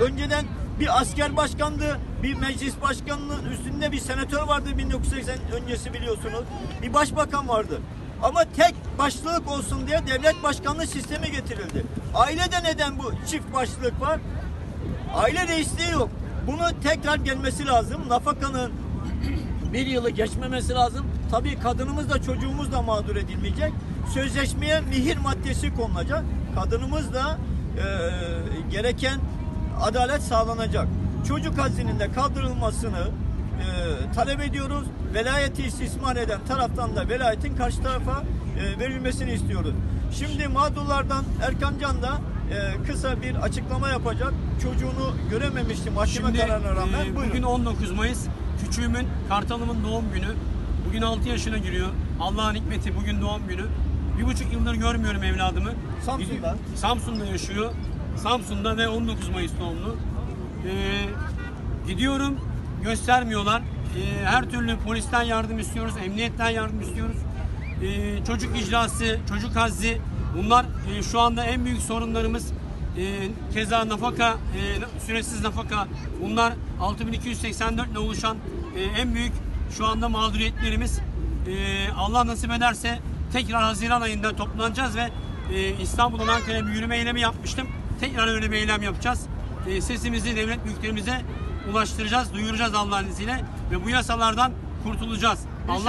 Önceden bir asker başkandı, bir meclis başkanının üstünde bir senatör vardı 1980 öncesi biliyorsunuz. Bir başbakan vardı. Ama tek başlılık olsun diye devlet başkanlığı sistemi getirildi. Ailede neden bu çift başlılık var? Aile reisliği yok. Bunu tekrar gelmesi lazım. Nafakanın bir yılı geçmemesi lazım. Tabii kadınımız da çocuğumuz da mağdur edilmeyecek. Sözleşmeye mihir maddesi konulacak. Kadınımız da e, gereken adalet sağlanacak. Çocuk hazininde kaldırılmasını e, talep ediyoruz. Velayeti istismar eden taraftan da velayetin karşı tarafa e, verilmesini istiyoruz. Şimdi mağdurlardan Erkan Can da e, kısa bir açıklama yapacak. Çocuğunu görememişti mahkeme Şimdi kararına rağmen. e, Buyurun. bugün 19 Mayıs. Küçüğümün, Kartalımın doğum günü. Bugün 6 yaşına giriyor. Allah'ın hikmeti bugün doğum günü. Bir buçuk yıldır görmüyorum evladımı. Samsun'da. Samsun'da yaşıyor. Samsun'da ve 19 Mayıs doğumlu. E, gidiyorum, göstermiyorlar. E, her türlü polisten yardım istiyoruz, emniyetten yardım istiyoruz. E, çocuk icrası, çocuk hazzi bunlar e, şu anda en büyük sorunlarımız. E, keza nafaka, e, süresiz nafaka bunlar 6284 ile oluşan e, en büyük şu anda mağduriyetlerimiz. E, Allah nasip ederse tekrar Haziran ayında toplanacağız ve e, İstanbul'dan Ankara'ya bir yürüme eylemi yapmıştım. Tekrar öyle bir eylem yapacağız. E, sesimizi devlet büyüklerimize ulaştıracağız, duyuracağız Allah'ın izniyle ve bu yasalardan kurtulacağız. Allah